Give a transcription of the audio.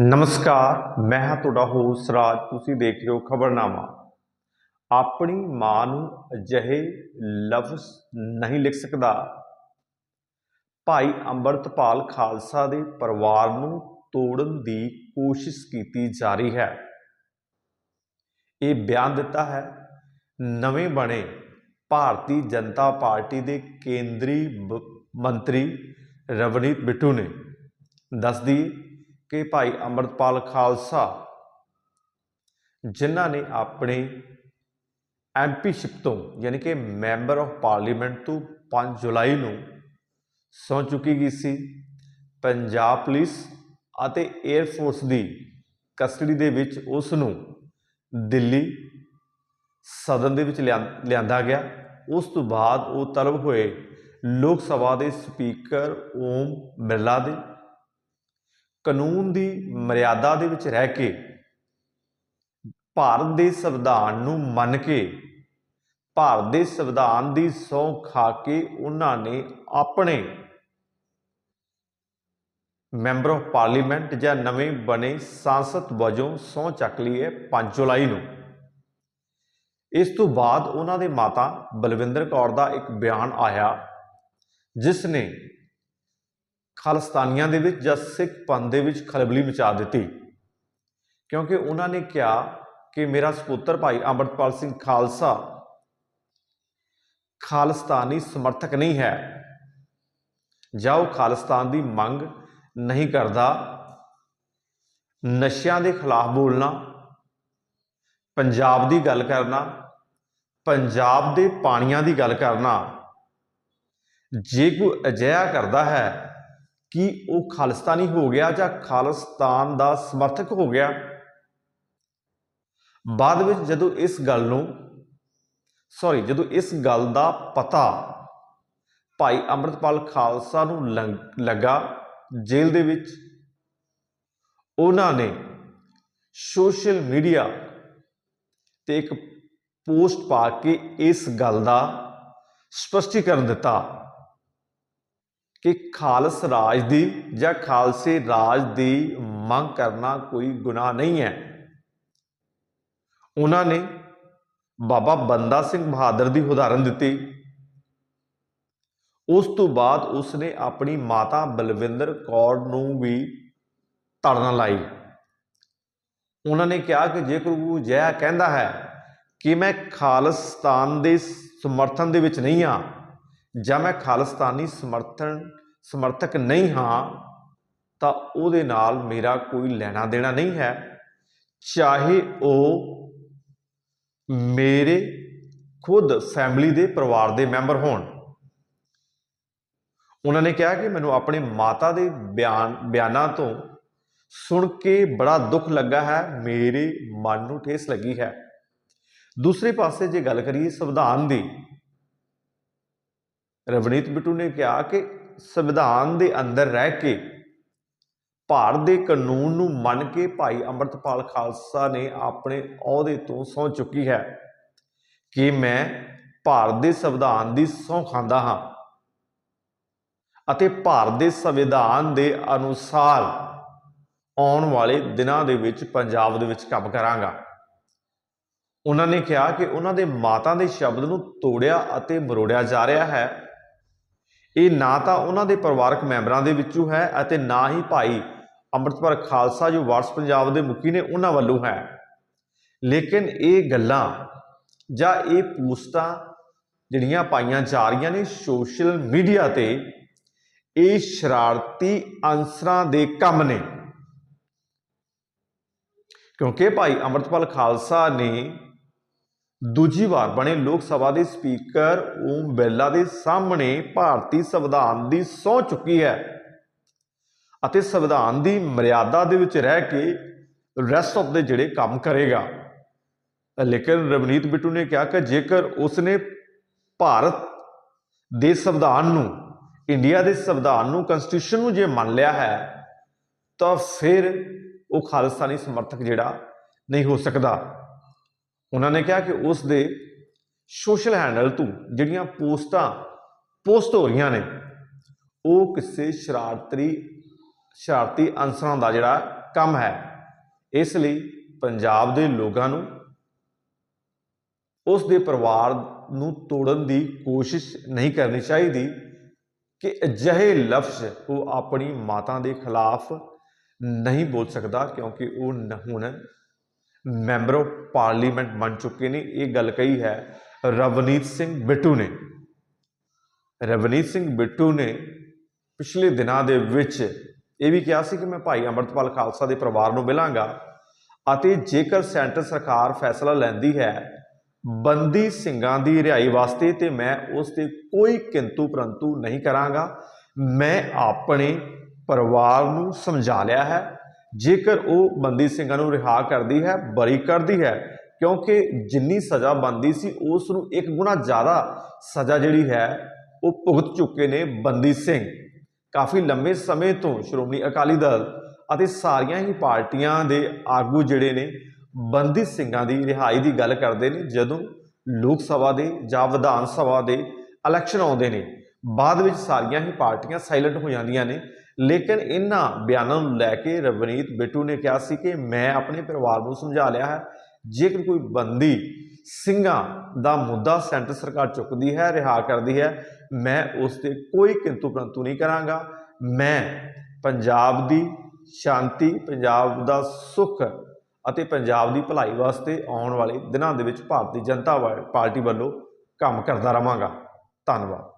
ਨਮਸਕਾਰ, ਮੈਂ ਹਾਂ ਤੁਹਾਡਾ ਹੋਸਟ ਰਾਜ, ਤੁਸੀਂ ਦੇਖ ਰਹੇ ਹੋ ਖਬਰਨਾਮਾ। ਆਪਣੀ ਮਾਂ ਨੂੰ ਅਜਿਹੇ ਲਫ਼ਜ਼ ਨਹੀਂ ਲਿਖ ਸਕਦਾ। ਭਾਈ ਅੰਮ੍ਰਿਤਪਾਲ ਖਾਲਸਾ ਦੇ ਪਰਿਵਾਰ ਨੂੰ ਤੋੜਨ ਦੀ ਕੋਸ਼ਿਸ਼ ਕੀਤੀ ਜਾ ਰਹੀ ਹੈ। ਇਹ ਬਿਆਨ ਦਿੱਤਾ ਹੈ, ਨਵੇਂ ਬਣੇ ਭਾਰਤੀ ਜਨਤਾ ਪਾਰਟੀ ਦੇ ਕੇਂਦਰੀ ਮੰਤਰੀ ਰਵਨੀਤ ਬਿੱਟੂ ਨੇ। ਦੱਸਦੀ ਕਿ ਭਾਈ ਅੰਮ੍ਰਿਤਪਾਲ ਖਾਲਸਾ, ਜਿਨ੍ਹਾਂ ਨੇ ਆਪਣੇ ਐਮਪੀਸ਼ਿਪ ਤੋਂ, ਯਾਨੀ ਕਿ ਮੈਂਬਰ ਆਫ ਪਾਰਲੀਮੈਂਟ ਤੋਂ 5 ਜੁਲਾਈ ਨੂੰ ਸਹੁੰ ਚੁੱਕੀ ਗਈ ਸੀ। ਪੰਜਾਬ ਪੁਲਿਸ ਅਤੇ 에ਅਰ ਫੋਰਸ ਦੀ ਕਸਟਡੀ ਦੇ ਵਿੱਚ ਉਸ ਨੂੰ ਦਿੱਲੀ ਸਦਨ ਦੇ ਵਿੱਚ ਲਿਆਂ- ਲਿਆਂਦਾ ਗਿਆ। ਉਸ ਤੋਂ ਬਾਅਦ ਉਹ ਤਲਬ ਹੋਏ ਲੋਕ ਸਭਾ ਦੇ ਸਪੀਕਰ ਓਮ ਬਿਰਲਾ ਦੇ ਕਾਨੂੰਨ ਦੀ ਮਰਿਆਦਾ ਦੇ ਵਿੱਚ ਰਹਿ ਕੇ ਭਾਰਤ ਦੇ ਸੰਵਿਧਾਨ ਨੂੰ ਮੰਨ ਕੇ, ਭਾਰਤ ਦੇ ਸੰਵਿਧਾਨ ਦੀ ਸਹੁੰ ਖਾ ਕੇ ਉਹਨਾਂ ਨੇ ਆਪਣੇ ਮੈਂਬਰ ਆਫ ਪਾਰਲੀਮੈਂਟ ਜਾਂ ਨਵੇਂ ਬਣੇ ਸੰਸਦ ਵਜੋਂ ਸਹੁੰ ਚੱਕ ਲਈ ਹੈ 5 ਜੁਲਾਈ ਨੂੰ। ਇਸ ਤੋਂ ਬਾਅਦ ਉਹਨਾਂ ਦੇ ਮਾਤਾ ਬਲਵਿੰਦਰ ਕੌਰ ਦਾ ਇੱਕ ਬਿਆਨ ਆਇਆ, ਜਿਸ ਨੇ ਖਾਲਸਤਾਨੀਆਂ ਦੇ ਵਿੱਚ ਜਾਂ ਸਿੱਖ ਪੰਥ ਦੇ ਵਿੱਚ ਖਲਬਲੀ ਮਚਾ ਦਿੱਤੀ। ਕਿਉਂਕਿ ਉਹਨਾਂ ਨੇ ਕਿਹਾ ਕਿ ਮੇਰਾ ਸਪੁੱਤਰ ਭਾਈ ਅੰਮ੍ਰਿਤਪਾਲ ਸਿੰਘ ਖਾਲਸਾ ਖਾਲਸਤਾਨੀ ਸਮਰਥਕ ਨਹੀਂ ਹੈ। ਜਾਂ ਉਹ ਖਾਲਿਸਤਾਨ ਦੀ ਮੰਗ ਨਹੀਂ ਕਰਦਾ। ਨਸ਼ਿਆਂ ਦੇ ਖਿਲਾਫ ਬੋਲਣਾ, ਪੰਜਾਬ ਦੀ ਗੱਲ ਕਰਨਾ, ਪੰਜਾਬ ਦੇ ਪਾਣੀਆਂ ਦੀ ਗੱਲ ਕਰਨਾ, ਜੇ ਕੋਈ ਅਜਿਹਾ ਕਰਦਾ ਹੈ ਕਿ ਉਹ ਖਾਲਿਸਤਾਨੀ ਹੋ ਗਿਆ ਜਾਂ ਖਾਲਿਸਤਾਨ ਦਾ ਸਮਰਥਕ ਹੋ ਗਿਆ? ਬਾਅਦ ਵਿੱਚ ਜਦੋਂ ਇਸ ਗੱਲ ਨੂੰ ਸੌਰੀ ਜਦੋਂ ਇਸ ਗੱਲ ਦਾ ਪਤਾ ਭਾਈ ਅੰਮ੍ਰਿਤਪਾਲ ਖਾਲਸਾ ਨੂੰ ਲੰਗ- ਲੱਗਾ ਜੇਲ੍ਹ ਦੇ ਵਿੱਚ, ਉਹਨਾਂ ਨੇ ਸੋਸ਼ਲ ਮੀਡੀਆ ਤੇ ਇੱਕ ਪੋਸਟ ਪਾ ਕੇ ਇਸ ਗੱਲ ਦਾ ਸਪਸ਼ਟੀਕਰਨ ਦਿੱਤਾ। ਕਿ ਖਾਲਸ ਰਾਜ ਦੀ ਜਾਂ ਖਾਲਸੇ ਰਾਜ ਦੀ ਮੰਗ ਕਰਨਾ ਕੋਈ ਗੁਨਾਹ ਨਹੀਂ ਹੈ। ਉਹਨਾਂ ਨੇ ਬਾਬਾ ਬੰਦਾ ਸਿੰਘ ਬਹਾਦਰ ਦੀ ਉਦਾਹਰਨ ਦਿੱਤੀ। ਉਸ ਤੋਂ ਬਾਅਦ ਉਸਨੇ ਆਪਣੀ ਮਾਤਾ ਬਲਵਿੰਦਰ ਕੌਰ ਨੂੰ ਵੀ ਧਰਨਾ ਲਾਈ। ਉਹਨਾਂ ਨੇ ਕਿਹਾ ਕਿ ਜੇਕਰ ਉਹ ਜੈ ਕਹਿੰਦਾ ਹੈ ਕਿ ਮੈਂ ਖਾਲਿਸਤਾਨ ਦੇ ਸਮਰਥਨ ਦੇ ਵਿੱਚ ਨਹੀਂ ਹਾਂ ਜਾਂ ਮੈਂ ਖਾਲਿਸਤਾਨੀ ਸਮਰਥਨ, ਸਮਰਥਕ ਨਹੀਂ ਹਾਂ, ਤਾਂ ਉਹਦੇ ਨਾਲ ਮੇਰਾ ਕੋਈ ਲੈਣਾ ਦੇਣਾ ਨਹੀਂ ਹੈ। ਚਾਹੇ ਉਹ ਮੇਰੇ ਖੁਦ ਫੈਮਿਲੀ ਦੇ ਪਰਿਵਾਰ ਦੇ ਮੈਂਬਰ ਹੋਣ। ਉਹਨਾਂ ਨੇ ਕਿਹਾ ਕਿ ਮੈਨੂੰ ਆਪਣੇ ਮਾਤਾ ਦੇ ਬਿਆਨ, ਬਿਆਨਾਂ ਤੋਂ ਸੁਣ ਕੇ ਬੜਾ ਦੁੱਖ ਲੱਗਾ ਹੈ, ਮੇਰੇ ਮਨ ਨੂੰ ਠੇਸ ਲੱਗੀ ਹੈ। ਦੂਸਰੇ ਪਾਸੇ ਜੇ ਗੱਲ ਕਰੀਏ ਸੰਵਿਧਾਨ ਦੀ ਰਵਨੀਤ ਬਿੱਟੂ ਨੇ ਕਿਹਾ ਕਿ ਸੰਵਿਧਾਨ ਦੇ ਅੰਦਰ ਰਹਿ ਕੇ ਭਾਰਤ ਦੇ ਕਾਨੂੰਨ ਨੂੰ ਮੰਨ ਕੇ ਭਾਈ ਅੰਮ੍ਰਿਤਪਾਲ ਖਾਲਸਾ ਨੇ ਆਪਣੇ ਅਹੁਦੇ ਤੋਂ ਸਹੁੰ ਚੁੱਕੀ ਹੈ ਕਿ ਮੈਂ ਭਾਰਤ ਦੇ ਸੰਵਿਧਾਨ ਦੀ ਸਹੁੰ ਖਾਂਦਾ ਹਾਂ ਅਤੇ ਭਾਰਤ ਦੇ ਸੰਵਿਧਾਨ ਦੇ ਅਨੁਸਾਰ ਆਉਣ ਵਾਲੇ ਦਿਨਾਂ ਦੇ ਵਿੱਚ ਪੰਜਾਬ ਦੇ ਵਿੱਚ ਕੰਮ ਕਰਾਂਗਾ। ਉਹਨਾਂ ਨੇ ਕਿਹਾ ਕਿ ਉਹਨਾਂ ਦੇ ਮਾਤਾ ਦੇ ਸ਼ਬਦ ਨੂੰ ਤੋੜਿਆ ਅਤੇ ਮਰੋੜਿਆ ਜਾ ਰਿਹਾ ਹੈ। ਇਹ ਨਾ ਤਾਂ ਉਹਨਾਂ ਦੇ ਪਰਿਵਾਰਕ ਮੈਂਬਰਾਂ ਦੇ ਵਿੱਚੋਂ ਹੈ ਅਤੇ ਨਾ ਹੀ ਭਾਈ ਅੰਮ੍ਰਿਤਪਾਲ ਖਾਲਸਾ ਜੋ ਵਾਰਸ ਪੰਜਾਬ ਦੇ ਮੁਖੀ ਨੇ ਉਹਨਾਂ ਵੱਲੋਂ ਹੈ। ਲੇਕਿਨ ਇਹ ਗੱਲਾਂ ਜਾਂ ਇਹ ਪੋਸਟਾਂ ਜਿਹੜੀਆਂ ਪਾਈਆਂ ਜਾ ਰਹੀਆਂ ਨੇ ਸੋਸ਼ਲ ਮੀਡੀਆ ਤੇ, ਇਹ ਸ਼ਰਾਰਤੀ ਅਨਸਰਾਂ ਦੇ ਕੰਮ ਨੇ। ਕਿਉਂਕਿ ਭਾਈ ਅੰਮ੍ਰਿਤਪਾਲ ਖਾਲਸਾ ਨੇ ਦੂਜੀ ਵਾਰ ਬਣੇ ਲੋਕ ਸਭਾ ਦੇ ਸਪੀਕਰ ਓਮ ਬਿਰਲਾ ਦੇ ਸਾਹਮਣੇ ਭਾਰਤੀ ਸੰਵਿਧਾਨ ਦੀ ਸਹੁੰ ਚੁੱਕੀ ਹੈ। ਅਤੇ ਸੰਵਿਧਾਨ ਦੀ ਮਰਿਆਦਾ ਦੇ ਵਿੱਚ ਰਹਿ ਕੇ ਰੈਸਟ ਆਫ ਦੇ ਜਿਹੜੇ ਕੰਮ ਕਰੇਗਾ। ਲੇਕਿਨ ਰਵਨੀਤ ਬਿੱਟੂ ਨੇ ਕਿਹਾ ਕਿ ਜੇਕਰ ਉਸਨੇ ਭਾਰਤ ਦੇ ਸੰਵਿਧਾਨ ਨੂੰ, ਇੰਡੀਆ ਦੇ ਸੰਵਿਧਾਨ ਨੂੰ ਕਨਸਟੀਟਿਊਸ਼ਨ ਨੂੰ ਜੇ ਮੰਨ ਲਿਆ ਹੈ, ਤਾਂ ਫਿਰ ਉਹ ਖਾਲਿਸਤਾਨੀ ਸਮਰਥਕ ਜਿਹੜਾ ਨਹੀਂ ਹੋ ਸਕਦਾ। ਉਹਨਾਂ ਨੇ ਕਿਹਾ ਕਿ ਉਸ ਦੇ ਸੋਸ਼ਲ ਹੈਂਡਲ ਤੋਂ ਜਿਹੜੀਆਂ ਪੋਸਟਾਂ ਪੋਸਟ ਹੋ ਰਹੀਆਂ ਨੇ, ਉਹ ਕਿਸੇ ਸ਼ਰਾਰਤੀ ਸ਼ਰਾਰਤੀ ਅਨਸਰਾਂ ਦਾ ਜਿਹੜਾ ਕੰਮ ਹੈ, ਇਸ ਲਈ ਪੰਜਾਬ ਦੇ ਲੋਕਾਂ ਨੂੰ ਉਸ ਦੇ ਪਰਿਵਾਰ ਨੂੰ ਤੋੜਨ ਦੀ ਕੋਸ਼ਿਸ਼ ਨਹੀਂ ਕਰਨੀ ਚਾਹੀਦੀ ਕਿ ਅਜਿਹੇ ਲਫ਼ਜ਼ ਉਹ ਆਪਣੀ ਮਾਤਾ ਦੇ ਖਿਲਾਫ ਨਹੀਂ ਬੋਲ ਸਕਦਾ ਕਿਉਂਕਿ ਉਹ ਹੁਣ ਮੈਂਬਰ ਆਫ ਪਾਰਲੀਮੈਂਟ ਬਣ ਚੁੱਕੇ ਨੇ। ਇਹ ਗੱਲ ਕਹੀ ਹੈ, ਰਵਨੀਤ ਸਿੰਘ ਬਿੱਟੂ ਨੇ। ਰਵਨੀਤ ਸਿੰਘ ਬਿੱਟੂ ਨੇ ਪਿਛਲੇ ਦਿਨਾਂ ਦੇ ਵਿੱਚ ਇਹ ਵੀ ਕਿਹਾ ਸੀ ਕਿ ਮੈਂ ਭਾਈ ਅੰਮ੍ਰਿਤਪਾਲ ਖਾਲਸਾ ਦੇ ਪਰਿਵਾਰ ਨੂੰ ਮਿਲਾਂਗਾ ਅਤੇ ਜੇਕਰ ਸੈਂਟਰ ਸਰਕਾਰ ਫੈਸਲਾ ਲੈਂਦੀ ਹੈ ਬੰਦੀ ਸਿੰਘਾਂ ਦੀ ਰਿਹਾਈ ਵਾਸਤੇ, ਤੇ ਮੈਂ ਉਸ ਤੇ ਕੋਈ ਕਿੰਤੂ ਪਰੰਤੂ ਨਹੀਂ ਕਰਾਂਗਾ। ਮੈਂ ਆਪਣੇ ਪਰਿਵਾਰ ਨੂੰ ਸਮਝਾ ਲਿਆ ਹੈ ਜੇਕਰ ਉਹ ਬੰਦੀ ਸਿੰਘਾਂ ਨੂੰ ਰਿਹਾ ਕਰਦੀ ਹੈ, ਬਰੀ ਕਰਦੀ ਹੈ, ਕਿਉਂਕਿ ਜਿੰਨੀ ਸਜ਼ਾ ਬੰਦੀ ਸੀ, ਉਸ ਨੂੰ ਇੱਕ ਗੁਣਾ ਜ਼ਿਆਦਾ ਸਜ਼ਾ ਜਿਹੜੀ ਹੈ, ਉਹ ਭੁਗਤ ਚੁੱਕੇ ਨੇ ਬੰਦੀ ਸਿੰਘ। ਕਾਫੀ ਲੰਮੇ ਸਮੇਂ ਤੋਂ ਸ਼੍ਰੋਮਣੀ ਅਕਾਲੀ ਦਲ ਅਤੇ ਸਾਰੀਆਂ ਹੀ ਪਾਰਟੀਆਂ ਦੇ ਆਗੂ ਜਿਹੜੇ ਨੇ, ਬੰਦੀ ਸਿੰਘਾਂ ਦੀ ਰਿਹਾਈ ਦੀ ਗੱਲ ਕਰਦੇ ਨੇ, ਜਦੋਂ ਲੋਕ ਸਭਾ ਦੇ ਜਾਂ ਵਿਧਾਨ ਸਭਾ ਦੇ ਇਲੈਕਸ਼ਨ ਆਉਂਦੇ ਨੇ, ਬਾਅਦ ਵਿੱਚ ਸਾਰੀਆਂ ਹੀ ਪਾਰਟੀਆਂ ਸਾਇਲੈਂਟ ਹੋ ਜਾਂਦੀਆਂ ਨੇ ਲੇਕਿਨ ਇਹਨਾਂ ਬਿਆਨਾਂ ਨੂੰ ਲੈ ਕੇ ਰਵਨੀਤ ਬਿੱਟੂ ਨੇ ਕਿਹਾ ਸੀ ਕਿ ਮੈਂ ਆਪਣੇ ਪਰਿਵਾਰ ਨੂੰ ਸਮਝਾ ਲਿਆ ਹੈ। ਜੇਕਰ ਕੋਈ ਬੰਦੀ ਸਿੰਘਾਂ ਦਾ ਮੁੱਦਾ ਸੈਂਟਰ ਸਰਕਾਰ ਚੁੱਕਦੀ ਹੈ, ਰਿਹਾ ਕਰਦੀ ਹੈ, ਮੈਂ ਉਸ ਤੇ ਕੋਈ ਕਿੰਤੂ ਪ੍ਰੰਤੂ ਨਹੀਂ ਕਰਾਂਗਾ। ਮੈਂ ਪੰਜਾਬ ਦੀ ਸ਼ਾਂਤੀ, ਪੰਜਾਬ ਦਾ ਸੁੱਖ ਅਤੇ ਪੰਜਾਬ ਦੀ ਭਲਾਈ ਵਾਸਤੇ ਆਉਣ ਵਾਲੇ ਦਿਨਾਂ ਦੇ ਵਿੱਚ ਭਾਰਤੀ ਜਨਤਾ ਵਾ- ਪਾਰਟੀ ਵੱਲੋਂ ਕੰਮ ਕਰਦਾ ਰਹਾਂਗਾ। ਧੰਨਵਾਦ।